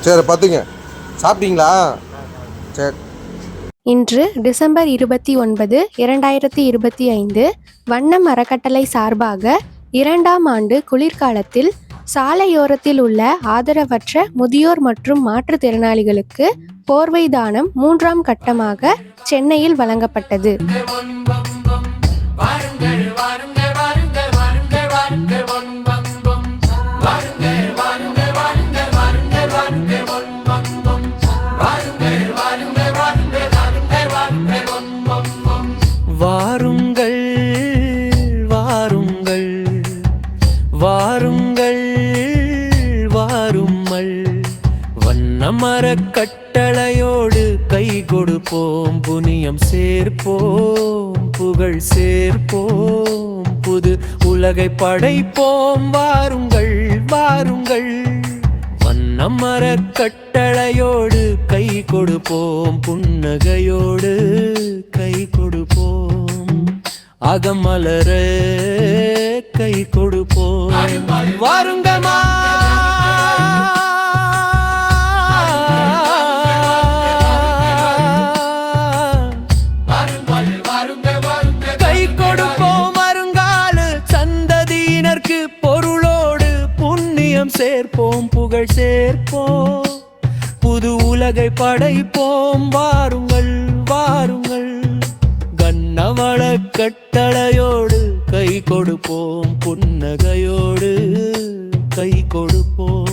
சரி பார்த்துங்க. சாப்பிட்டீங்களா? சரி. இன்று டிசம்பர் இருபத்தி ஒன்பது இரண்டாயிரத்தி இருபத்தி ஐந்து வண்ணம் அறக்கட்டளை சார்பாக இரண்டாம் ஆண்டு குளிர்காலத்தில் சாலையோரத்தில் உள்ள ஆதரவற்ற முதியோர் மற்றும் மாற்றுத்திறனாளிகளுக்கு போர்வை தானம் மூன்றாம் கட்டமாக சென்னையில் வழங்கப்பட்டது. வாருங்கள் வாருங்கள். வண்ணமர கட்டளையோடு கை கொடுப்போம். புனியம் சேர்ப்போம் புகழ் சேர்ப்போம். புது உலகை படைப்போம். வாருங்கள் வாருங்கள். வண்ணமர கட்டளையோடு கை கொடுப்போம். புன்னகையோடு கை கொடுப்போம். அகமலரே. கை கொடுப்போம் வாருங்கம்மா வருங்கால பொருளோடு புண்ணியம் சேர்ப்போம் புகழ் சேர்ப்போம். புது உலகை படைப்போம் வாரும் கட்டளையோடு கை கொடுப்போம் புன்னகையோடு கை கொடுப்போம்.